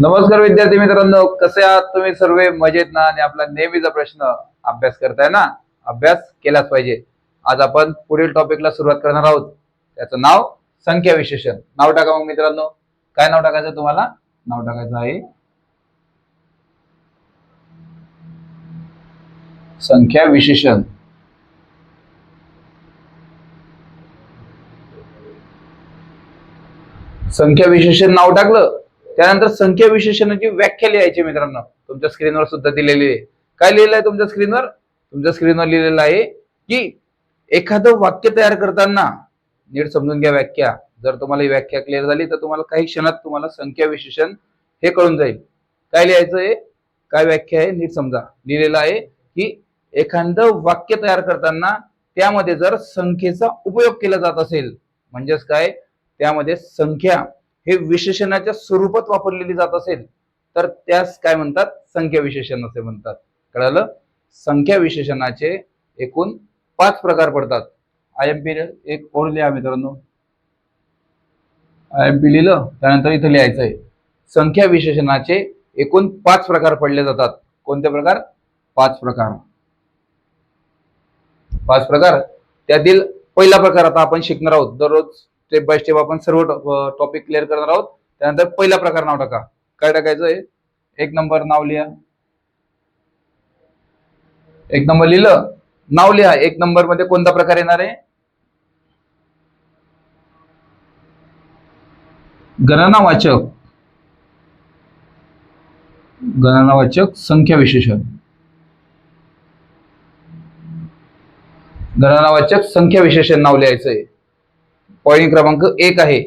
नमस्कार विद्यार्थी मित्रांनो कसे आहात तुम्ही सर्व? मजेत ना? आणि आपला नेहमीचा प्रश्न अभ्यास करताय ना? अभ्यास केलाच पाहिजे. आज आपण पुढील टॉपिकला सुरुवात करणार आहोत. त्याचं नाव संख्या विशेषण. नाव टाका मग मित्रांनो. काय नाव टाकायचं तुम्हाला? नाव टाकायचं आहे. संख्या विशेषण. संख्या विशेषण नाव टाकलं. त्यानंतर संख्या विशेषणाची व्याख्या लिहायची मित्रांनो. तुमच्या स्क्रीनवर सुद्धा दिलेली आहे. काय लिहिलं आहे तुमच्या स्क्रीनवर तुमच्या स्क्रीनवर लिहिलेलं आहे की एखादं वाक्य तयार करताना नीट समजून घ्या व्याख्या. जर तुम्हाला ही व्याख्या क्लिअर झाली तर तुम्हाला काही क्षणात तुम्हाला संख्या विशेषण हे कळून जाईल. काय लिहायचं आहे? काय व्याख्या आहे? नीट समजा. लिहिलेलं आहे की एखादं वाक्य तयार करताना त्यामध्ये जर संख्येचा उपयोग केला जात असेल म्हणजेच काय? त्यामध्ये संख्या हे विशेषणाच्या स्वरूपात वापरलेली जात असेल तर त्यास काय म्हणतात? संख्या विशेषण असे म्हणतात. कळालं? संख्या विशेषणाचे एकूण पाच प्रकार पडतात. आय एम पी एक ओळ लिहा मित्रांनो. आय एम पी लिहिलं त्यानंतर इथं लिहायचं आहे संख्या विशेषणाचे एकूण पाच प्रकार पडले जातात. कोणते प्रकार? पाच प्रकार. पाच प्रकार. त्यातील पहिला प्रकार आता आपण शिकणार आहोत. दररोज स्टेप बाय स्टेप आपण सर्व टॉपिक क्लिअर करणार आहोत. त्यानंतर पहिला प्रकार नाव टाका. काय टाकायचं आहे एक नंबर नाव लिहा. एक नंबर लिहिलं. नाव लिहा. एक नंबरमध्ये कोणता प्रकार येणार आहे? गणनावाचक. गणनावाचक संख्या विशेषण. गणनावाचक संख्या विशेषण नाव लिहायचं आहे पॉईंट क्रमांक एक आहे.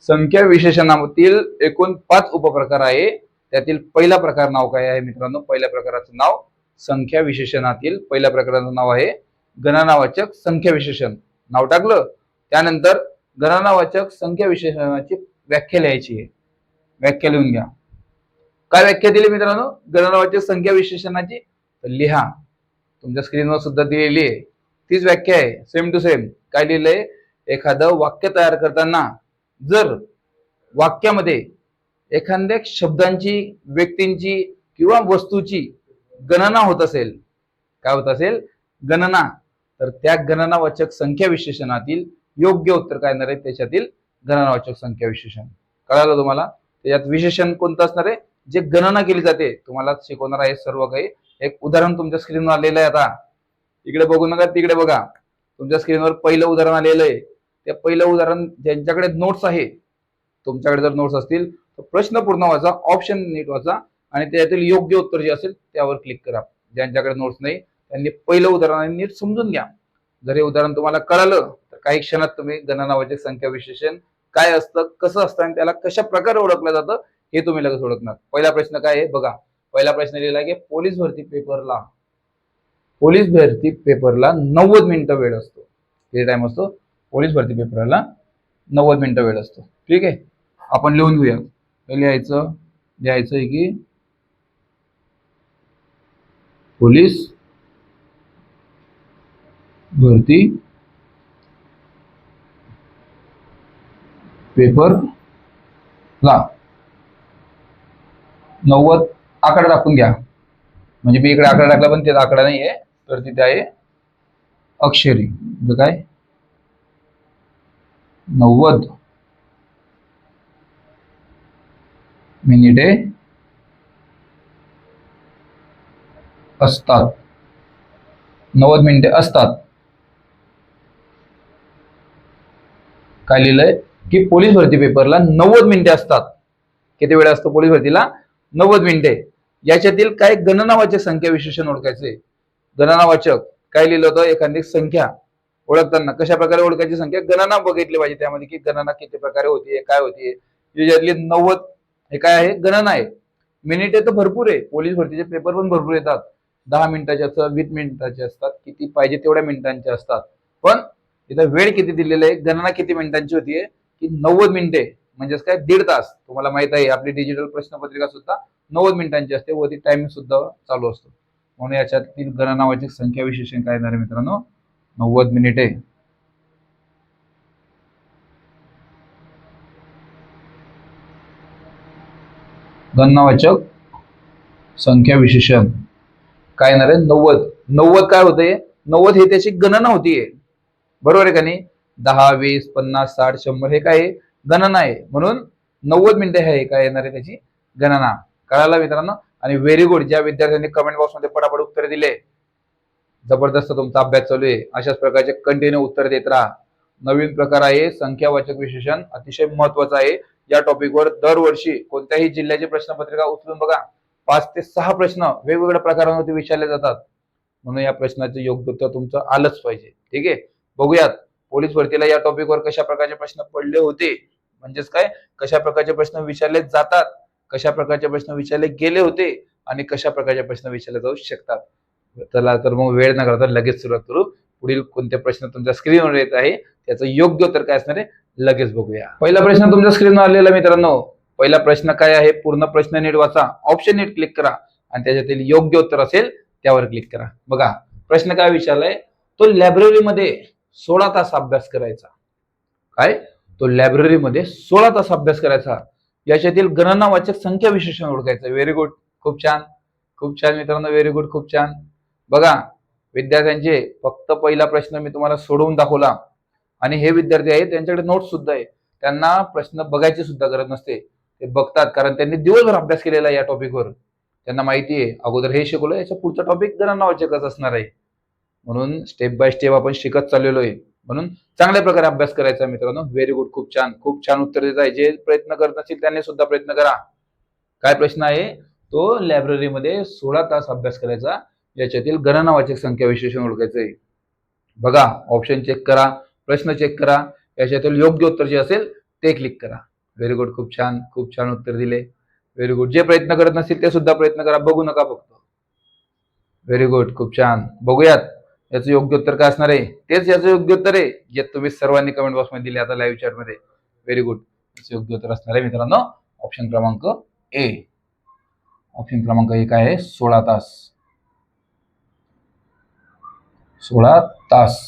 संख्या विशेषणातील एकूण पाच उपप्रकार आहे. त्यातील पहिला प्रकार नाव काय आहे मित्रांनो? पहिल्या प्रकाराचं नाव संख्या विशेषणातील पहिल्या प्रकाराचं नाव आहे गणनावाचक संख्या विशेषण. नाव टाकलं. त्यानंतर गणनावाचक संख्या विशेषणाची व्याख्या लिहायची आहे. व्याख्या लिहून घ्या. काय व्याख्या दिली मित्रांनो? गणनावाचक संख्या विशेषणाची? लिहा. तुमच्या स्क्रीनवर सुद्धा दिलेली आहे. तीच व्याख्या आहे. सेम टू सेम काय लिहिलंय? एखादं वाक्य तयार करताना जर वाक्यामध्ये एखाद्या शब्दांची व्यक्तींची किंवा वस्तूची गणना होत असेल काय होत असेल? गणना. तर त्या गणनावाचक संख्या विशेषणातील योग्य उत्तर काय येणार आहे? त्याच्यातील गणनावाचक संख्या विशेषण कळालं तुम्हाला? त्याच्यात विशेषण कोणतं असणार आहे? जे गणना केली जाते तुम्हाला शिकवणार आहे सर्व काही. एक उदाहरण तुमच्या स्क्रीनवर आलेलं आहे आता. इकडे बघू नका तिकडे बघा. तुमच्या स्क्रीनवर पहिलं उदाहरण आलेलं आहे. ते पहिलं उदाहरण ज्यांच्याकडे नोट्स आहे तुमच्याकडे जर नोट्स असतील तर प्रश्न पूर्ण वाचा ऑप्शन नीट वाचा आणि त्यातील योग्य उत्तर जे असेल त्यावर क्लिक करा. ज्यांच्याकडे नोट्स नाही त्यांनी पहिलं उदाहरण नीट समजून घ्या. जर हे उदाहरण तुम्हाला कळालं तर काही क्षणात तुम्ही गणनावाचक संख्या विशेषण काय असतं कसं असतं आणि त्याला कशा प्रकारे ओळखलं जातं हे तुम्ही लगेच ओळखणार. पहिला प्रश्न काय आहे? बघा. पहिला प्रश्न लिहिला की पोलीस भरती पेपरला पोलीस भरती पेपरला नव्वद मिनिटं वेळ असतो. किती टाइम असतो? पोलीस भरती पेपरला नव्वद मिनिटं वेळ असतो. ठीक आहे? आपण लिहून घेऊया. लिहायचं लिहायचं आहे की पोलीस भरती पेपर ला नव्वद आकडा टाकून घ्या. म्हणजे मी इकडे आकडा टाकला पण ते आकडा नाही आहे तर तिथे आहे अक्षरी. म्हणजे काय? नव्वद. मिनिटे असतात. नव्वद मिनिटे असतात. काय लिहिलंय? की पोलीस भरती पेपरला नव्वद मिनिटे असतात. किती वेळ असतो पोलीस भरतीला? नव्वद मिनिटे. याच्यातील काय गणनावाचक संख्या विशेषण ओळखायचे. गणनावाचक. काय लिहिलं होतं? एखादी संख्या. ओळखताना कशा प्रकारे ओळखायची संख्या? गणना बघितली पाहिजे त्यामध्ये की गणना किती प्रकारे होतीये काय होतीये याच्यातली नव्वद हे काय आहे? गणना आहे. मिनिटे तर भरपूर आहे. पोलीस भरतीचे पेपर पण भरपूर येतात. दहा मिनिटाचे असतात वीस मिनिटाचे असतात किती पाहिजे तेवढ्या मिनिटांचे असतात. पण इथं वेळ किती दिलेला आहे? गणना किती मिनिटांची होतीये की नव्वद मिनिटे म्हणजेच काय? दीड तास. तुम्हाला माहीत आहे आपली डिजिटल प्रश्नपत्रिका सुद्धा नव्वद मिनिटांची असते. व ती टायमिंग सुद्धा चालू असतो. म्हणून याच्यातील गणनावाची संख्या विशेषण काय येणार मित्रांनो? नव्वद मिनिटे. गणनावाचक संख्या विशेषण. काय येणार आहे? नव्वद. नव्वद काय होते नव्वद हे त्याची गणना होतीये बरोबर आहे का नाही? दहा वीस पन्नास साठ शंभर हे काय आहे? गणना आहे. म्हणून नव्वद मिनिटे हे काय येणार आहे त्याची गणना. कळायला मित्रांनो? आणि व्हेरी गुड ज्या विद्यार्थ्यांनी कमेंट बॉक्समध्ये पटापट उत्तर दिले. जबरदस्त तुमचा अभ्यास चालू आहे. अशाच प्रकारचे कंटिन्यू उत्तर देत राहा. नवीन प्रकार आहे संख्यावाचक विशेषण अतिशय महत्वाचं आहे. या टॉपिकवर दरवर्षी कोणत्याही जिल्ह्याची प्रश्नपत्रिका उचलून बघा. पाच ते सहा प्रश्न वेगवेगळ्या प्रकारांवरती विचारले जातात. म्हणून या प्रश्नाचं योग्य उत्तर तुमचं आलंच पाहिजे. ठीक आहे? बघूयात. पोलीस भरतीला या टॉपिकवर कशा प्रकारचे प्रश्न पडले होते? म्हणजेच काय? कशा प्रकारचे प्रश्न विचारले जातात? कशा प्रकारचे प्रश्न विचारले गेले होते? आणि कशा प्रकारचे प्रश्न विचारले जाऊ शकतात? चला तर मग वेळ न करता लगेच सुरुवात करू. पुढील कोणते प्रश्न तुमच्या स्क्रीनवर येत आहे त्याचं योग्य उत्तर काय असणार आहे लगेच बघूया. पहिला प्रश्न तुमच्या स्क्रीनवर आलेला मित्रांनो. पहिला प्रश्न काय आहे पूर्ण प्रश्न नीट वाचा. ऑप्शन नीट क्लिक करा आणि त्याच्यातील योग्य उत्तर असेल त्यावर क्लिक करा. बघा प्रश्न काय विचारलाय? तो लायब्ररीमध्ये सोळा तास अभ्यास करायचा. काय? तो लायब्ररीमध्ये सोळा तास अभ्यास करायचा. याच्यातील गणनावाचक संख्या विशेषण ओळखायचं. व्हेरी गुड खूप छान. खूप छान मित्रांनो. व्हेरी गुड खूप छान. बघा विद्यार्थ्यांचे फक्त पहिला प्रश्न मी तुम्हाला सोडवून दाखवला. आणि हे विद्यार्थी आहेत त्यांच्याकडे नोट्स सुद्धा आहे त्यांना प्रश्न बघायची सुद्धा गरज नसते. ते बघतात कारण त्यांनी दिवसभर अभ्यास केलेला आहे या टॉपिकवर त्यांना माहिती आहे अगोदर हे शिकवलं याचा पुढचा टॉपिक गणनावाचकच असणार आहे. म्हणून स्टेप बाय स्टेप आपण शिकत चाललेलो आहे. म्हणून चांगल्या प्रकारे अभ्यास करायचा मित्रांनो. व्हेरी गुड खूप छान. खूप छान उत्तर देत आहे. जे प्रयत्न करत असतील त्यांनी सुद्धा प्रयत्न करा. काय प्रश्न आहे? तो लायब्ररीमध्ये सोळा तास अभ्यास करायचा. याच्यातील गणनावाचक संख्या विशेषण ओळखायचं आहे. बघा ऑप्शन चेक करा प्रश्न चेक करा याच्यातील योग्य उत्तर जे असेल ते क्लिक करा. व्हेरी गुड खूप छान खूप छान उत्तर दिले. व्हेरी गुड जे प्रयत्न करत नसतील ते सुद्धा प्रयत्न करा बघू नका फक्त. व्हेरी गुड खूप छान. बघूयात याचं योग्य उत्तर काय असणार आहे? तेच याचं योग्य उत्तर आहे जे तुम्ही सर्वांनी कमेंट बॉक्समध्ये दिले आता लाईव्ह चॅटमध्ये व्हेरी गुड याचं योग्य उत्तर असणार आहे मित्रांनो ऑप्शन क्रमांक ए ऑप्शन क्रमांक एक आहे सोळा तास. सोळा तास.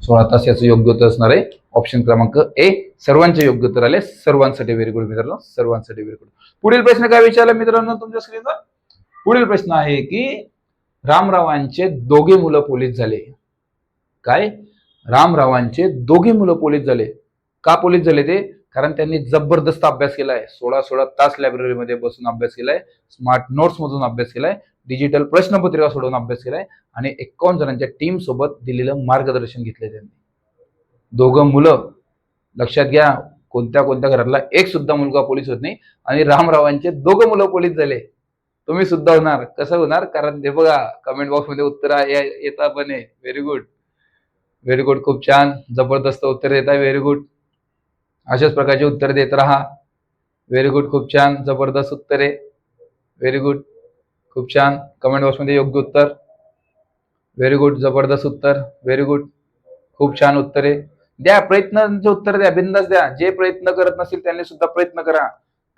सोळा तास याचं योग्य उत्तर असणार आहे. ऑप्शन क्रमांक ए सर्वांचे योग्य उत्तर आले. सर्वांसाठी व्हेरी गुड मित्रांनो. सर्वांसाठी व्हेरी गुड पुढील प्रश्न काय विचारला मित्रांनो तुमच्या स्क्रीनवर पुढील प्रश्न आहे की रामरावांचे दोघे मुलं पोलीस झाले. काय? रामरावांचे दोघे मुलं पोलीस झाले. का पोलीस झाले ते? कारण त्यांनी जबरदस्त अभ्यास केलाय. सोळा सोळा तास लायब्ररीमध्ये बसून अभ्यास केलाय. स्मार्ट नोट्स मधून अभ्यास केलाय. डिजिटल प्रश्नपत्रिका सोडवून अभ्यास केलाय आणि एकावन्न जणांच्या टीम सोबत दिलेलं मार्गदर्शन घेतलंय त्यांनी. दोघं मुलं लक्षात घ्या कोणत्या कोणत्या घरातला एक सुद्धा मुलगा पोलीस होत नाही आणि रामरावांचे दोघं मुलं पोलीस झाले. तुम्ही सुद्धा होणार. कसं होणार? कारण ते बघा कमेंट बॉक्समध्ये उत्तर आहे- येता पण आहे. व्हेरी गुड व्हेरी गुड खूप छान. जबरदस्त उत्तर देत आहे व्हेरी गुड अशाच प्रकारचे उत्तर देत राहा. व्हेरी गुड खूप छान. जबरदस्त उत्तर आहे. व्हेरी गुड खूप छान. कमेंट बॉक्समध्ये योग्य उत्तर. व्हेरी गुड जबरदस्त उत्तर. व्हेरी गुड खूप छान उत्तर आहे. द्या प्रयत्नांचे उत्तर द्या बिंदास द्या. जे प्रयत्न करत नसेल त्यांनी सुद्धा प्रयत्न करा.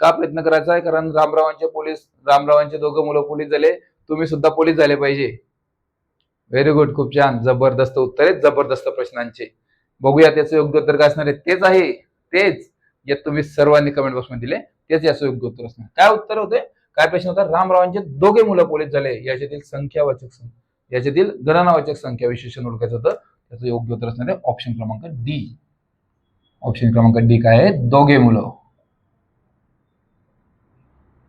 का प्रयत्न करायचा आहे? कारण रामरावांचे पोलीस रामरावांचे दोघं मुलं पोलीस झाले. तुम्ही सुद्धा पोलीस झाले पाहिजे. व्हेरी गुड खूप छान. जबरदस्त उत्तर आहेत जबरदस्त प्रश्नांचे. बघूया त्याचं योग्य उत्तर काय असणार आहे. तेच आहे. तेच. जे तुम्ही सर्वांनी कमेंट बॉक्समध्ये दिले तेच याचं योग्य उत्तर असणार. काय उत्तर होते काय प्रश्न होता? रामरावांचे दोघे मुलं पोलीस झाले. याच्यातील संख्यावाचक याच्यातील गणनावाचक संख्या विशेषण ओळखायचं होतं. त्याचं योग्य उत्तर असणार आहे ऑप्शन क्रमांक डी ऑप्शन क्रमांक डी काय आहे? दोघे मुलं.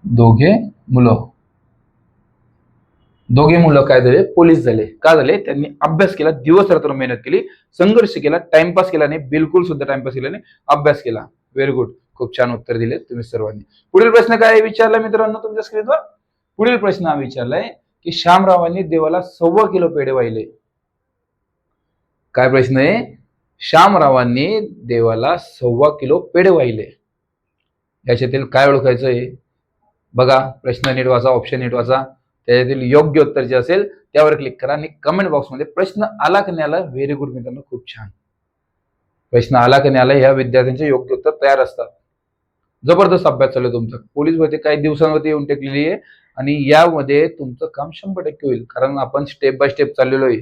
दोघे मुलं. दोघे मुलं काय झाले? पोलीस झाले. का झाले? त्यांनी अभ्यास केला दिवस रात्र मेहनत केली संघर्ष केला टाइमपास केला नाही बिलकुल सुद्धा टाइमपास केला नाही अभ्यास केला. व्हेरी गुड खूप छान उत्तर दिले तुम्ही सर्वांनी. पुढील प्रश्न काय विचारला मित्रांनो तुमच्या स्क्रीनवर पुढील प्रश्न हा विचारलाय की श्यामरावांनी देवाला सव्वा किलो पेढे वाहिले. काय प्रश्न आहे? श्यामरावांनी देवाला सव्वा किलो पेढे वाहिले. याच्यातील काय ओळखायचं आहे? बघा प्रश्न नीट वाचा ऑप्शन नीट वाचा. त्याच्यातील योग्य उत्तर जे असेल त्यावर क्लिक करा आणि कमेंट बॉक्समध्ये प्रश्न आला की नाही आला व्हेरी गुड मित्रांनो खूप छान. प्रश्न आला की नाही आला ह्या विद्यार्थ्यांचे योग्य उत्तर तयार असतात. जबरदस्त अभ्यास चालू आहे तुमचा. पोलीस भरती काही दिवसांवरती येऊन टेकलेली आहे आणि यामध्ये तुमचं काम शंभर टक्के होईल. कारण आपण स्टेप बाय स्टेप चाललेलो आहे.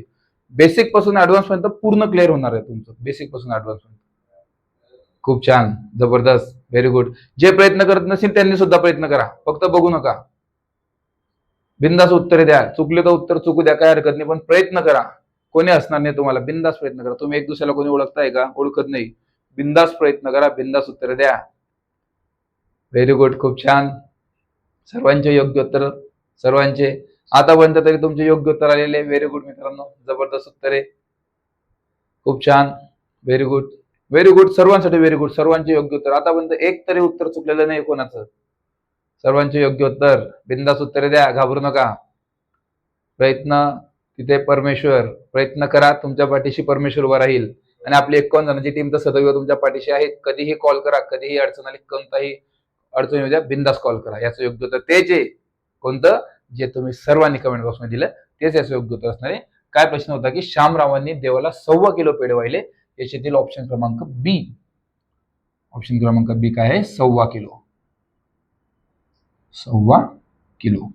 बेसिकपासून ऍडव्हान्स पर्यंत पूर्ण क्लिअर होणार आहे तुमचं. बेसिकपासून ऍडव्हान्स पर्यंत. खूप छान. जबरदस्त. व्हेरी गुड जे प्रयत्न करत नसेल त्यांनी सुद्धा प्रयत्न करा. फक्त बघू नका. बिंदास उत्तरे द्या. चुकले तर उत्तर चुकू द्या. काय हरकत नाही. पण प्रयत्न करा. कोणी असणार नाही तुम्हाला. बिंदास प्रयत्न करा. तुम्ही एक दुसऱ्याला कोणी ओळखताय का? ओळखत नाही. बिंदास प्रयत्न करा. बिंदास उत्तरे द्या. व्हेरी गुड खूप छान. सर्वांचे योग्य उत्तर सर्वांचे. आतापर्यंत तरी तुमचे योग्य उत्तर आलेले व्हेरी गुड मित्रांनो जबरदस्त उत्तरे खूप छान. व्हेरी गुड व्हेरी गुड सर्वांसाठी व्हेरी गुड सर्वांचे योग्य उत्तर. आतापर्यंत एक तरी उत्तर चुकलेलं नाही कोणाचं. सर्वांचे योग्य उत्तर. बिंदास उत्तरे द्या घाबरू नका. प्रयत्न तिथे परमेश्वर प्रयत्न करा तुमच्या पाठीशी परमेश्वर उभा राहील. आणि आपली एकोण जणांची टीम तर सदैव तुमच्या पाठीशी आहे कधीही कॉल करा कधीही अडचण आली कोणताही अडचणी येऊ द्या बिंदास कॉल करा. याचं योग्य उत्तर तेच आहे कोणतं जे तुम्ही सर्वांनी कमेंट बॉक्समध्ये दिलं तेच याचं योग्य उत्तर असणार आहे. काय प्रश्न होता की श्यामरावांनी देवाला सव्वा किलो पेढे वाहिले याच्यातील ऑप्शन क्रमांक बी ऑप्शन क्रमांक बी काय आहे? सव्वा किलो. सव्वा किलो.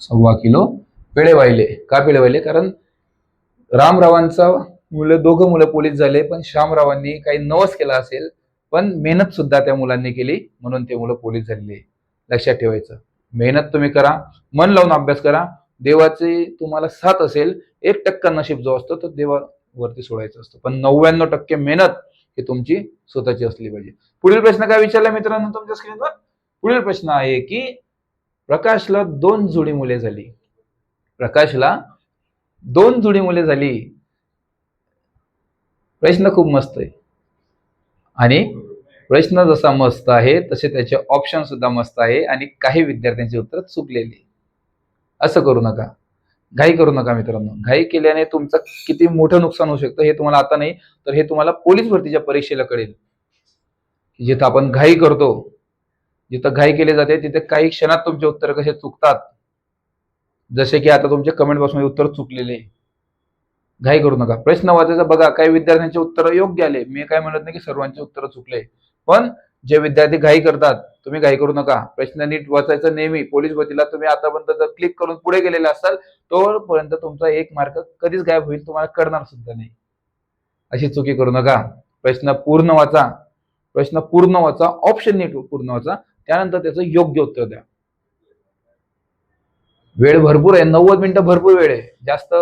सव्वा किलो पेढे वाहिले. का पेढे वाहिले? कारण रामरावांचा मुलं दोघं मुलं पोलीस झाले पण श्यामरावांनी काही नवस केला असेल पण मेहनत सुद्धा त्या मुलांनी केली म्हणून ते मुलं पोलीस झालेले लक्षात ठेवायचं. मेहनत तुम्ही करा मन लावून अभ्यास करा. देवाचे तुम्हाला साथ असेल एक टक्का नशीब जो असतो तो देवावरती सोडायचं असतं. पण नव्याण्णव टक्के मेहनत ही तुमची स्वतःची असली पाहिजे. पुढील प्रश्न काय विचारला मित्रांनो तुमच्या स्क्रीनवर पुढील प्रश्न आहे की प्रकाशला दोन जुडी मुले झाली. प्रकाशला दोन जुडी मुले झाली. प्रश्न खूप मस्त आहे. आणि प्रश्न जसा मस्त आहे तसे त्याचे ऑप्शन सुद्धा मस्त आहे आणि काही विद्यार्थ्यांची उत्तर चुकलेली. असं करू नका. घाई करू नका मित्रांनो. घाई केल्याने तुमचं किती मोठं नुकसान होऊ शकतं हे तुम्हाला आता नाही तर हे तुम्हाला पोलीस भरतीच्या परीक्षेला कळेल. जिथं आपण घाई करतो जिथं घाई केली जाते तिथे काही क्षणात तुमचे उत्तर कसे चुकतात? जसे की आता तुमच्या कमेंट बॉक्समध्ये उत्तर चुकलेले. घाई करू नका. प्रश्न वाचायचा बघा. काही विद्यार्थ्यांचे उत्तर योग्य आले. मी काय म्हणत नाही की सर्वांचे उत्तर चुकले. पण जे विद्यार्थी घाई करतात तुम्ही घाई करू नका. प्रश्न नीट वाचायचं नेहमी. पोलीस भरतीला तुम्ही आतापर्यंत जर क्लिक करून पुढे गेलेले असाल तोपर्यंत तुमचा एक मार्क कधीच गायब होईल तुम्हाला कळणार सुद्धा नाही. अशी चुकी करू नका. प्रश्न पूर्ण वाचा. प्रश्न पूर्ण वाचा. ऑप्शन नीट पूर्ण वाचा. त्यानंतर त्याचं योग्य उत्तर द्या. वेळ भरपूर आहे. नव्वद मिनिटं भरपूर वेळ आहे. जास्त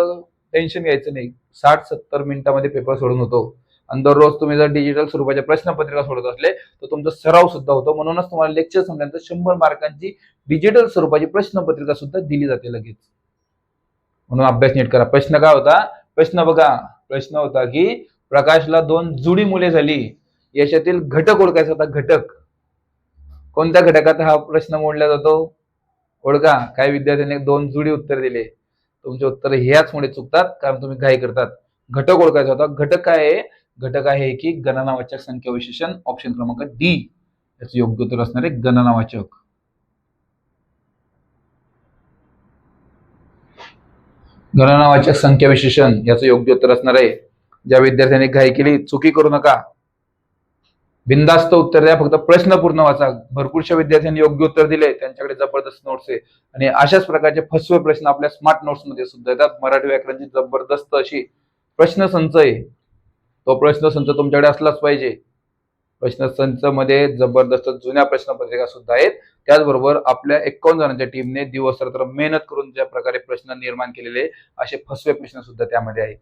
टेन्शन घ्यायचं नाही. साठ सत्तर मिनिटामध्ये पेपर सोडून होतो. आणि दररोज तुम्ही जर डिजिटल स्वरूपाच्या प्रश्नपत्रिका सोडत असले तर तुमचा सराव सुद्धा होतो. म्हणूनच तुम्हाला लेक्चर संपल्यानंतर शंभर मार्कांची डिजिटल स्वरूपाची प्रश्नपत्रिका सुद्धा दिली जाते लगेच. म्हणून अभ्यास नीट करा. प्रश्न काय होता? प्रश्न बघा. प्रश्न होता की प्रकाशला दोन जुडी मुले झाली. याच्यातील घटक ओळखायचा होता घटक. कोणत्या घटकात हा प्रश्न मोडला जातो? ओळखा. काही विद्यार्थ्यांनी दोन जुडी उत्तर दिले. तुमचे उत्तर ह्याचमुळे चुकतात कारण तुम्ही घाई करतात. घटक ओळखायचा होता. घटक काय आहे? घटक आहे की गणनावाचक संख्या विशेषण ऑप्शन क्रमांक डी याचं योग्य उत्तर असणार आहे गणनावाचक. गणनावाचक संख्या विशेषण याचं योग्य उत्तर असणार आहे. ज्या विद्यार्थ्यांनी घाई केली चुकी करू नका. बिंदास्त उत्तर द्या फक्त प्रश्न पूर्ण वाचा. भरपूरशा विद्यार्थ्यांनी योग्य उत्तर दिले त्यांच्याकडे जबरदस्त नोट्स आहे. आणि अशाच प्रकारचे फसवे प्रश्न आपल्या स्मार्ट नोट्समध्ये सुद्धा येतात. मराठी व्याकरणची जबरदस्त अशी प्रश्न संच आहे. तो प्रश्न संच तुमच्याकडे असलाच पाहिजे. प्रश्नमध्ये जबरदस्त जुन्या प्रश्नपत्रिका सुद्धा आहेत. त्याचबरोबर आपल्या एकावन्न जणांच्या टीमने दिवस रात्र मेहनत करून ज्या प्रकारे प्रश्न निर्माण केलेले असे फसवे प्रश्न सुद्धा त्यामध्ये आहेत.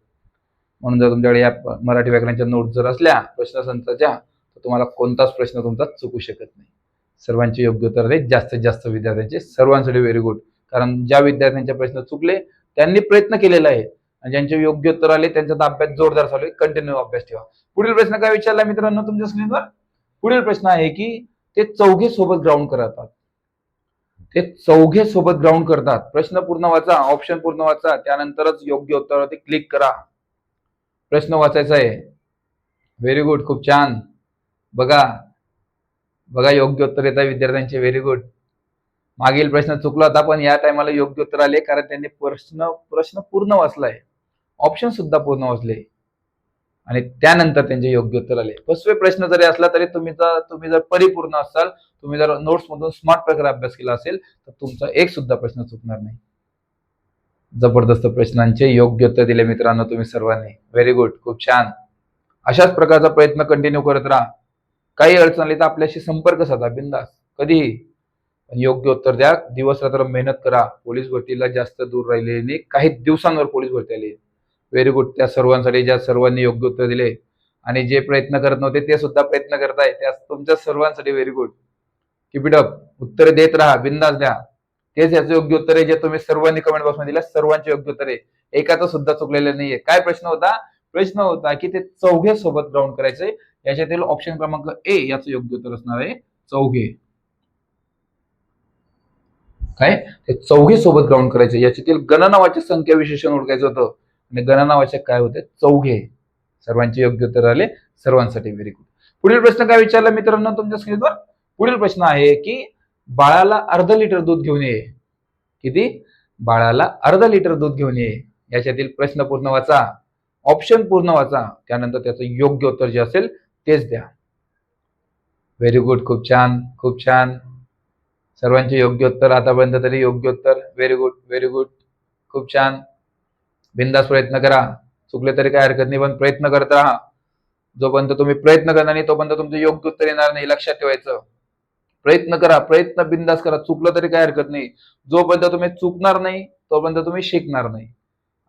म्हणून जर तुमच्याकडे या मराठी व्याकरणाच्या नोट जर असल्या प्रश्न संचाच्या तर तुम्हाला कोणताच प्रश्न तुमचा चुकू शकत नाही. सर्वांचे योग्य उत्तर आहे जास्तीत जास्त विद्यार्थ्यांचे सर्वांसाठी व्हेरी गुड कारण ज्या विद्यार्थ्यांचे प्रश्न चुकले त्यांनी प्रयत्न केलेला आहे. ज्यांचे योग्य उत्तर आले त्यांचा तर अभ्यास जोरदार चालू आहे. कंटिन्यू अभ्यास ठेवा. पुढील प्रश्न काय विचारला मित्रांनो तुमच्या स्क्रीनवर पुढील प्रश्न आहे की ते चौघे सोबत ग्राउंड करतात. ते चौघे सोबत ग्राउंड करतात. प्रश्न पूर्ण वाचा ऑप्शन पूर्ण वाचा त्यानंतरच योग्य उत्तरावरती क्लिक करा. प्रश्न वाचायचा आहे. व्हेरी गुड खूप छान. बघा. बघा योग्य उत्तर येत आहे विद्यार्थ्यांचे. व्हेरी गुड मागील प्रश्न चुकला होता पण या टायमाला योग्य उत्तर आले कारण त्यांनी प्रश्न प्रश्न पूर्ण वाचलाय. ऑप्शन सुद्धा पूर्ण वाचले आणि त्यानंतर त्यांचे योग्य उत्तर आले. फसवे प्रश्न जरी असला तरी तुम्ही जर तुम्ही जर परिपूर्ण असाल तुम्ही जर नोट्स मधून स्मार्ट प्रकारे अभ्यास केला असेल तर तुमचा एक सुद्धा प्रश्न चुकणार नाही. जबरदस्त प्रश्नांचे योग्य उत्तर दिले मित्रांनो तुम्ही सर्वांनी. व्हेरी गुड खूप छान. अशाच प्रकारचा प्रयत्न कंटिन्यू करत राहा. काही अडचण आली तर आपल्याशी संपर्क साधा. बिंदास. कधीही. योग्य उत्तर द्या. दिवस रात्र मेहनत करा. पोलीस भरतीला जास्त दूर राहिले नाही. काही दिवसांवर पोलीस भरती आली. व्हेरी गुड त्या सर्वांसाठी ज्या सर्वांनी योग्य उत्तर दिले आणि जे प्रयत्न करत नव्हते ते सुद्धा प्रयत्न करताय. त्या तुमच्या सर्वांसाठी very good keep it up उत्तर देत राहा बिंदास द्या. तेच याचं योग्य उत्तर आहे जे तुम्ही सर्वांनी कमेंट बॉक्समध्ये दिल्या सर्वांचे योग्य उत्तर आहे. एकाचं सुद्धा चुकलेलं नाहीये. काय प्रश्न होता? प्रश्न होता की ते चौघे सोबत ग्राउंड करायचे. याच्यातील ऑप्शन क्रमांक ए याचं योग्य उत्तर असणार आहे. चौघे. काय? ते चौघे सोबत ग्राउंड करायचे. याच्यातील गणनावाचे संख्या विशेषण ओळखायचं होतं. आणि गणनावाचक काय होते? चौघे. सर्वांचे योग्य उत्तर आले. सर्वांसाठी व्हेरी गुड पुढील प्रश्न काय विचारला मित्रांनो तुमच्या स्क्रीनवर पुढील प्रश्न आहे की बाळाला अर्ध लिटर दूध घेऊन ये. किती? बाळाला अर्धा लिटर दूध घेऊन ये. याच्यातील प्रश्न पूर्ण वाचा. ऑप्शन पूर्ण वाचा. त्यानंतर त्याचं योग्य उत्तर जे असेल तेच द्या. व्हेरी गुड खूप छान. खूप छान. सर्वांचे योग्य उत्तर आतापर्यंत तरी योग्य उत्तर. व्हेरी गुड व्हेरी गुड खूप छान. बिंदास प्रयत्न करा. चुकले तरी काय हरकत नाही पण प्रयत्न करत. राहा जोपर्यंत तुम्ही प्रयत्न करणार नाही तोपर्यंत तुमचं योग्य उत्तर येणार नाही लक्षात ठेवायचं. प्रयत्न करा प्रयत्न बिंदास करा. चुकलं तरी काय हरकत नाही. जोपर्यंत तुम्ही चुकणार नाही तोपर्यंत तुम्ही शिकणार नाही.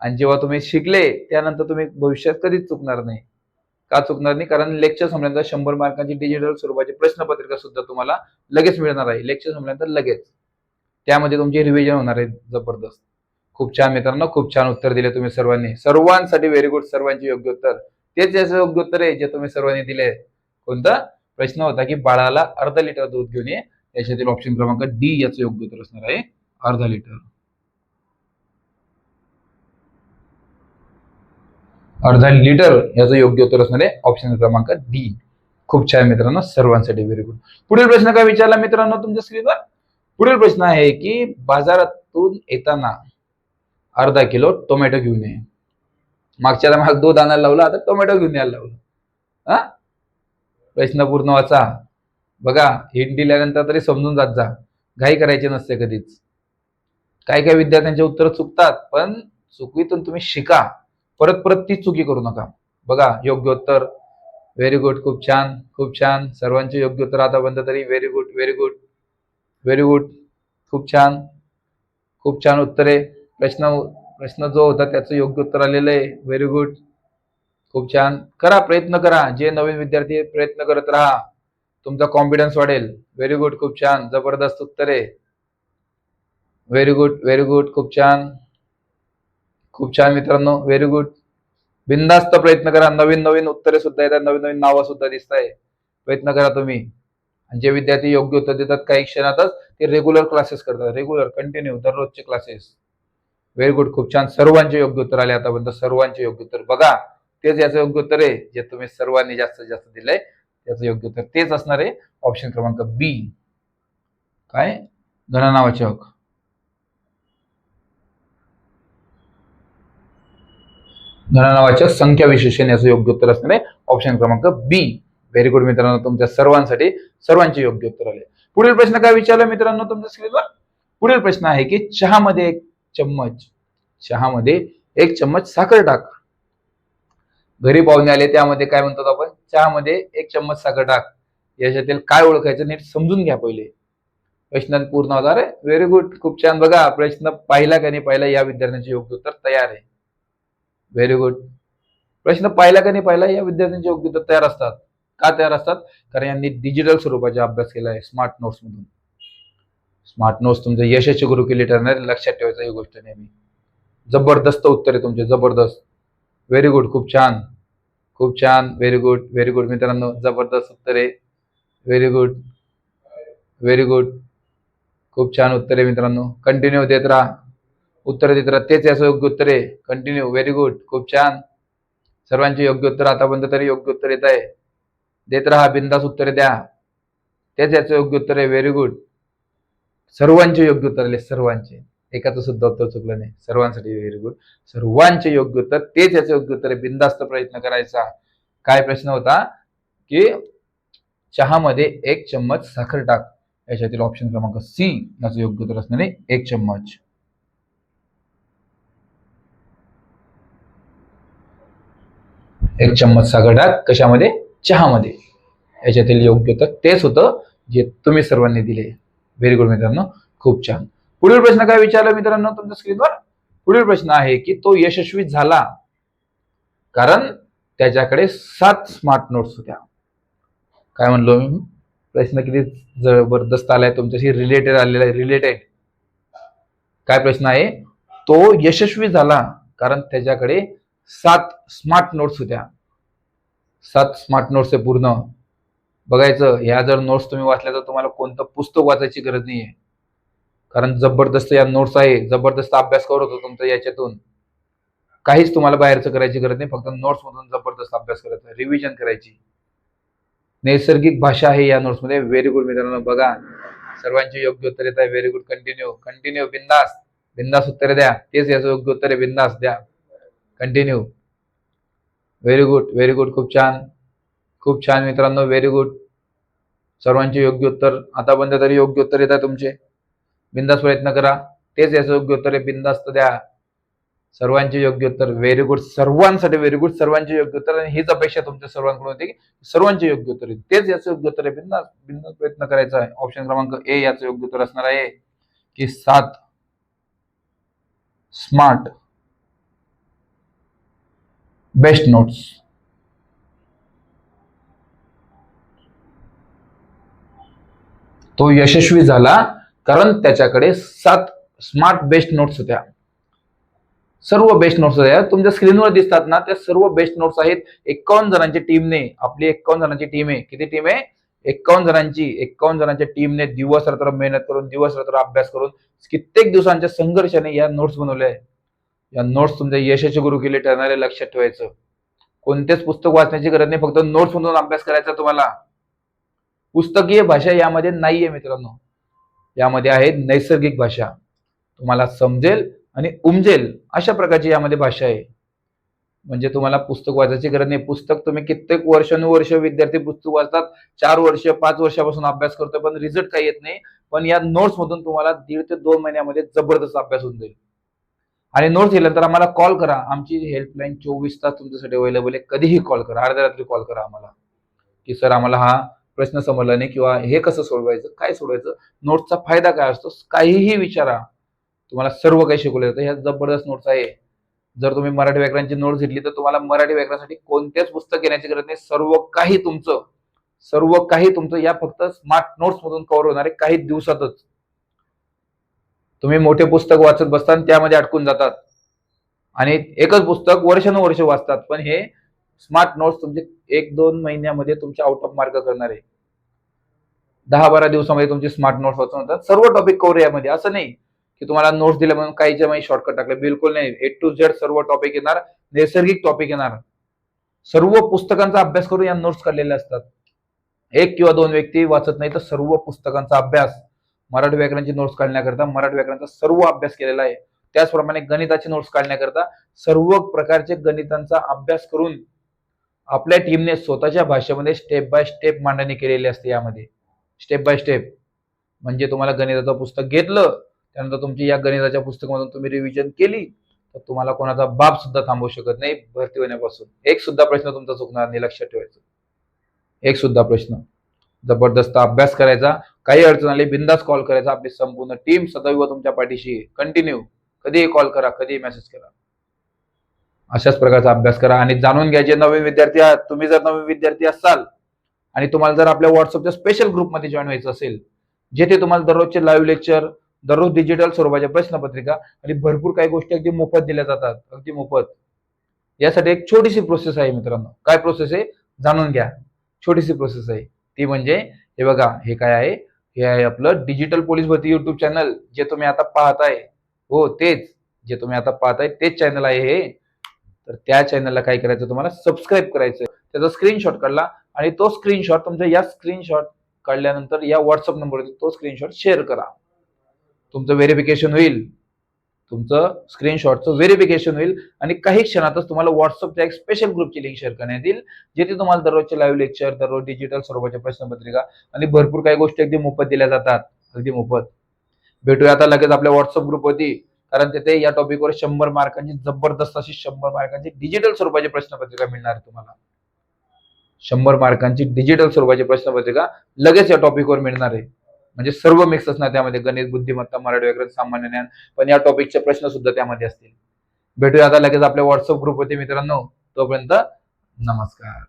आणि जेव्हा तुम्ही शिकले त्यानंतर तुम्ही भविष्यात कधीच चुकणार नाही. का चुकणार नाही? कारण लेक्चर संपल्यानंतर शंभर मार्कांची डिजिटल स्वरूपाची प्रश्नपत्रिका सुद्धा तुम्हाला लगेच मिळणार आहे. लेक्चर संपल्यानंतर लगेच. त्यामध्ये तुमचे रिव्हिजन होणार आहे जबरदस्त. खूप छान मित्रांनो खूप छान उत्तर दिले तुम्ही सर्वांनी. सर्वांसाठी व्हेरी गुड सर्वांचे योग्य उत्तर. तेच याचं योग्य उत्तर आहे जे तुम्ही सर्वांनी दिले. कोणता? प्रश्न होता की बाळाला अर्धा लिटर दूध घेऊन ये. याच्यातील ऑप्शन क्रमांक डी याचं योग्य उत्तर असणार आहे. अर्धा लिटर अर्धा लिटर याचं योग्य उत्तर असणार आहे. ऑप्शन क्रमांक डी खूप छान मित्रांनो सर्वांसाठी व्हेरी गुड पुढील प्रश्न काय विचारला मित्रांनो तुमच्या स्क्रीनवर पुढील प्रश्न आहे की बाजारातून येताना अर्धा किलो टोमॅटो घेऊन ये. मागच्या माग दूध आणायला लावला आता टोमॅटो घेऊन यायला लावलं. हा? प्रश्न पूर्ण वाचा. बघा हिंट दिल्यानंतर तरी समजून जात जा. घाई करायची नसते कधीच. काही काही विद्यार्थ्यांचे उत्तर चुकतात पण चुकीतून तुम्ही शिका. परत परत तीच चुकी करू नका. बघा योग्य उत्तर. व्हेरी गुड खूप छान खूप छान. सर्वांचे योग्य उत्तर आतापर्यंत तरी. Very good very good very good खूप छान. खूप छान उत्तरे. प्रश्न प्रश्न जो होता त्याचं योग्य उत्तर आलेलं आहे. व्हेरी गुड खूप छान. करा प्रयत्न करा. जे नवीन विद्यार्थी प्रयत्न करत राहा. तुमचा कॉन्फिडन्स वाढेल. व्हेरी गुड खूप छान. जबरदस्त उत्तरे व्हेरी गुड व्हेरी गुड खूप छान. खूप छान मित्रांनो. व्हेरी गुड बिंदास्त प्रयत्न करा. नवीन नवीन उत्तरे सुद्धा येतात. नवीन नवीन नावं सुद्धा दिसत आहे प्रयत्न करा तुम्ही. जे विद्यार्थी योग्य उत्तर देतात काही क्षणातच ते रेग्युलर क्लासेस करतात. रेग्युलर कंटिन्यू दररोजचे क्लासेस व्हेरी गुड खूप छान. सर्वांचे योग्य उत्तर आले आतापर्यंत. सर्वांचे योग्य उत्तर बघा. तेच याचं योग्य उत्तर आहे जे तुम्ही सर्वांनी जास्तीत जास्त दिलंय. त्याचं योग्य उत्तर तेच असणार आहे. ऑप्शन क्रमांक बी काय? घननावाचक घननावाचक संख्या विशेषण याचं योग्य उत्तर असणार आहे. ऑप्शन क्रमांक बी व्हेरी गुड मित्रांनो तुमच्या सर्वांसाठी सर्वांचे योग्य उत्तर आले. पुढील प्रश्न काय विचारला मित्रांनो तुमच्या स्क्रीनवर पुढील प्रश्न आहे की चहामध्ये चम्मच. चहामध्ये एक चम्मच साखर टाक. घरी पाहुणे आले त्यामध्ये काय म्हणतात आपण? चहामध्ये एक चम्मच साखर टाक. याच्यातील काय ओळखायचं नीट समजून घ्या पहिले. प्रश्नात पूर्ण होणार आहे. व्हेरी गुड खूप छान. बघा प्रश्न पाहिला का नाही पाहिला या विद्यार्थ्यांचे योग्य उत्तर तयार आहे. व्हेरी गुड प्रश्न पाहिला का नाही पाहिला या विद्यार्थ्यांचे योग्य उत्तर तयार असतात. का तयार असतात? कारण यांनी डिजिटल स्वरूपाचा अभ्यास केला आहे स्मार्ट नोट्स मधून. स्मार्ट नोट्स तुमचं यशस्वी गुरु केली ठरणार लक्षात ठेवायचं ही गोष्ट नेहमी. जबरदस्त उत्तर आहे तुमचे जबरदस्त. व्हेरी गुड खूप छान. खूप छान व्हेरी गुड व्हेरी गुड मित्रांनो जबरदस्त उत्तर आहे. व्हेरी गुड व्हेरी गुड खूप छान उत्तर आहे मित्रांनो. कंटिन्यू देत राहा. उत्तर देत राहा. तेच याचं योग्य उत्तर आहे. कंटिन्यू व्हेरी गुड खूप छान. सर्वांचे योग्य उत्तर आतापर्यंत तरी योग्य उत्तर येत आहे. देत राहा बिंदास उत्तरे द्या. तेच याचं योग्य उत्तर आहे. व्हेरी गुड सर्वांचे योग्य उत्तर आले सर्वांचे. एकाचं सुद्धा उत्तर चुकलं नाही. सर्वांसाठी व्हेरी गुड सर्वांचे योग्य उत्तर तेच याचं योग्य उत्तर आहे. बिंदास्त प्रयत्न करायचा. काय प्रश्न होता? की चहामध्ये एक चम्मच साखर टाक. याच्यातील ऑप्शन क्रमांक सी याचं योग्य उत्तर असणार आहे. एक चम्मच. एक चम्मच साखर टाक. कशामध्ये? चहामध्ये. याच्यातील योग्य उत्तर तेच होतं जे तुम्ही सर्वांनी दिले. व्हेरी गुड मित्रांनो खूप छान. पुढील प्रश्न काय विचारला मित्रांनो तुमच्या स्क्रीनवर पुढील प्रश्न आहे की तो यशस्वी झाला? कारण त्याच्याकडे सात स्मार्ट नोट्स होत्या. काय म्हणलो मी? प्रश्न किती जबरदस्त आलाय तुमच्याशी रिलेटेड आलेला आहे रिलेटेड काय प्रश्न आहे? तो यशस्वी झाला कारण त्याच्याकडे सात स्मार्ट नोट्स होत्या. सात स्मार्ट नोट्स आहे पूर्ण. बघायचं ह्या जर नोट्स तुम्ही वाचल्या तर तुम्हाला कोणतं पुस्तक वाचायची गरज नाहीये. कारण जबरदस्त या नोट्स आहे जबरदस्त अभ्यास करत होतो तुमचा याच्यातून. काहीच तुम्हाला बाहेरचं करायची गरज नाही फक्त नोट्स मधून जबरदस्त अभ्यास करायचा रिव्हिजन करायची. नैसर्गिक भाषा आहे या नोट्समध्ये. व्हेरी गुड मित्रांनो बघा. सर्वांची योग्य उत्तर येत आहे. व्हेरी गुड कंटिन्यू कंटिन्यू बिंदास. बिंदास उत्तरे द्या. तेच याचं योग्य उत्तर आहे. बिंदास द्या. Continue very good very good खूप छान. खूप छान मित्रांनो व्हेरी गुड सर्वांचे योग्य उत्तर. आतापर्यंत तरी योग्य उत्तर येत आहे तुमचे. बिंदास प्रयत्न करा. तेच याचं योग्य उत्तर आहे बिंदास्त द्या. सर्वांचे योग्य उत्तर व्हेरी गुड सर्वांसाठी व्हेरी गुड सर्वांचे योग्य उत्तर. आणि हीच अपेक्षा तुमच्या सर्वांकडून होती की सर्वांचे योग्य उत्तर आहे. तेच याचं योग्य उत्तर आहे बिंदास बिंदास प्रयत्न करायचा आहे. ऑप्शन क्रमांक ए याचं योग्य उत्तर असणार आहे. की सात. स्मार्ट बेस्ट नोट्स तो यशस्वी झाला कारण त्याच्याकडे सात स्मार्ट बेस्ट नोट्स होत्या. सर्व बेस्ट नोट्स होत्या. तुमच्या स्क्रीनवर दिसतात ना त्या सर्व बेस्ट नोट्स आहेत. एकावन्न जणांची टीमने आपली एकावन्न जणांची टीम आहे. किती टीम आहे? एकावन्न जणांची एकावन्न जणांच्या टीमने दिवस रात्र मेहनत करून दिवस रात्र अभ्यास करून कित्येक दिवसांच्या संघर्षाने या नोट्स बनवल्या या नोट्स तुमच्या यशाचे गुरु केले ठरणारे लक्षात ठेवायचं. कोणतेच पुस्तक वाचण्याची गरज नाही. फक्त नोट्स म्हणून अभ्यास करायचा तुम्हाला. पुस्तकीय भाषा यामध्ये नाहीये मित्रांनो. यामध्ये आहे नैसर्गिक भाषा. तुम्हाला समजेल आणि उमजेल अशा प्रकारची यामध्ये भाषा आहे. म्हणजे तुम्हाला पुस्तक वाचायची गरज नाही. पुस्तक तुम्ही कित्येक वर्षानुवर्ष विद्यार्थी पुस्तक वाचतात. चार वर्ष पाच वर्षापासून अभ्यास करतो पण रिझल्ट काही येत नाही. पण या नोट्स मधून तुम्हाला दीड ते दोन महिन्यामध्ये जबरदस्त अभ्यास होऊन जाईल. आणि नोट्स दिल्यानंतर आम्हाला कॉल करा. आमची हेल्पलाईन चोवीस तास तुमच्यासाठी अवेलेबल आहे. कधीही कॉल करा. अर्ध्या रात्री कॉल करा आम्हाला. की सर आम्हाला हा प्रश्न समजला नाही किंवा हे कसं सोडवायचं काय सोडवायचं नोट्सचा फायदा काय असतो काहीही विचारा. तुम्हाला सर्व काही शिकवलं जातं. ह्या जबरदस्त नोट्स आहे. जर तुम्ही मराठी व्याकरणाची नोट्स घेतली तर तुम्हाला मराठी व्याकरणासाठी कोणतेच पुस्तक घेण्याची गरज नाही. सर्व काही तुमचं सर्व काही तुमचं या फक्त स्मार्ट नोट्स मधून कव्हर होणार आहे काही दिवसातच. तुम्ही मोठे पुस्तक वाचत बसता आणि त्यामध्ये अडकून जातात. आणि एकच पुस्तक वर्षानुवर्ष वाचतात. पण हे स्मार्ट नोट्स तुमचे एक दोन महिन्यामध्ये तुमचे आउट ऑफ मार्क करणार. आहे दहा बारा दिवसामध्ये तुमचे स्मार्ट नोट्स वाचून होतात सर्व टॉपिक कव्हर यामध्ये. असं नाही की तुम्हाला नोट्स दिल्या म्हणून काहीच्या माहिती शॉर्टकट टाकले. बिलकुल नाही. ए टू झेड सर्व टॉपिक येणार. नैसर्गिक टॉपिक येणार. सर्व पुस्तकांचा अभ्यास करून या नोट्स काढलेल्या असतात. एक किंवा दोन व्यक्ती वाचत नाही तर सर्व पुस्तकांचा अभ्यास मराठी व्याकरणाची नोट्स काढण्याकरता मराठी व्याकरणाचा सर्व अभ्यास केलेला आहे. त्याचप्रमाणे गणिताची नोट्स काढण्याकरता सर्व प्रकारचे गणितांचा अभ्यास करून आपल्या टीमने स्वतःच्या भाषेमध्ये स्टेप बाय स्टेप मांडणी केलेली असते यामध्ये. स्टेप बाय स्टेप म्हणजे तुम्हाला गणिताचं पुस्तक घेतलं त्यानंतर तुमची या गणिताच्या पुस्तकामधून तुम्ही रिव्हिजन केली तर तुम्हाला कोणाचा बाप सुद्धा थांबवू शकत नाही भरती होण्यापासून. एक सुद्धा प्रश्न तुमचा चुकणार नाही लक्षात ठेवायचं. एक सुद्धा प्रश्न. जबरदस्त अभ्यास करायचा काही अडचण आली बिंदास कॉल करायचा. आपली संपूर्ण टीम सदैव तुमच्या पाठीशी कंटिन्यू कधीही कॉल करा कधीही मेसेज करा. अशाच प्रकारचा अभ्यास करा आणि जाणून घ्या जे नवीन विद्यार्थी आहात. तुम्ही जर नवीन विद्यार्थी असाल आणि तुम्हाला जर आपल्या व्हॉट्सअपच्या स्पेशल ग्रुपमध्ये जॉईन व्हायचं असेल जेथे तुम्हाला दररोजचे लाईव्ह लेक्चर दररोज डिजिटल स्वरूपाच्या प्रश्नपत्रिका आणि भरपूर काही गोष्टी अगदी मोफत दिल्या जातात. अगदी मोफत. यासाठी एक छोटीशी प्रोसेस आहे मित्रांनो. काय प्रोसेस आहे? जाणून घ्या. छोटीशी प्रोसेस आहे. ती म्हणजे हे बघा हे काय आहे? हे आहे आपलं डिजिटल पोलीस भरती युट्यूब चॅनल जे तुम्ही आता पाहताय. हो तेच. जे तुम्ही आता पाहताय तेच चॅनल आहे हे. तर त्या चॅनलला काय करायचं? तुम्हाला सबस्क्राईब करायचं त्याचा स्क्रीनशॉट काढला आणि तो स्क्रीनशॉट तुमच्या या स्क्रीनशॉट काढल्यानंतर या व्हॉट्सअप नंबरवरती तो स्क्रीनशॉट शेअर करा. तुमचं व्हेरिफिकेशन होईल. तुमचं स्क्रीनशॉटचं व्हेरिफिकेशन होईल आणि काही क्षणातच तुम्हाला व्हॉट्सअपच्या एक स्पेशल ग्रुपची लिंक शेअर करण्यात येईल जिथे तुम्हाला दररोजचे लाईव्ह लेक्चर दररोज डिजिटल स्वरूपाच्या प्रश्नपत्रिका आणि भरपूर काही गोष्टी अगदी मोफत दिल्या जातात. अगदी मोफत. भेटूया आता लगेच आपल्या व्हॉट्सअप ग्रुपवरती कारण तिथे या टॉपिकवर शंभर मार्कांची जबरदस्त अशी शंभर मार्कांची डिजिटल स्वरूपाची प्रश्नपत्रिका मिळणार आहे तुम्हाला. शंभर मार्कांची डिजिटल स्वरूपाची प्रश्नपत्रिका लगेच या टॉपिकवर मिळणार आहे. म्हणजे सर्व मिक्स असणार त्यामध्ये गणित बुद्धिमत्ता मराठी व्याकरण सामान्य ज्ञान पण या टॉपिकचे प्रश्न सुद्धा त्यामध्ये असतील. भेटूया आता लगेच आपल्या व्हॉट्सअप ग्रुपवरती मित्रांनो. तोपर्यंत नमस्कार.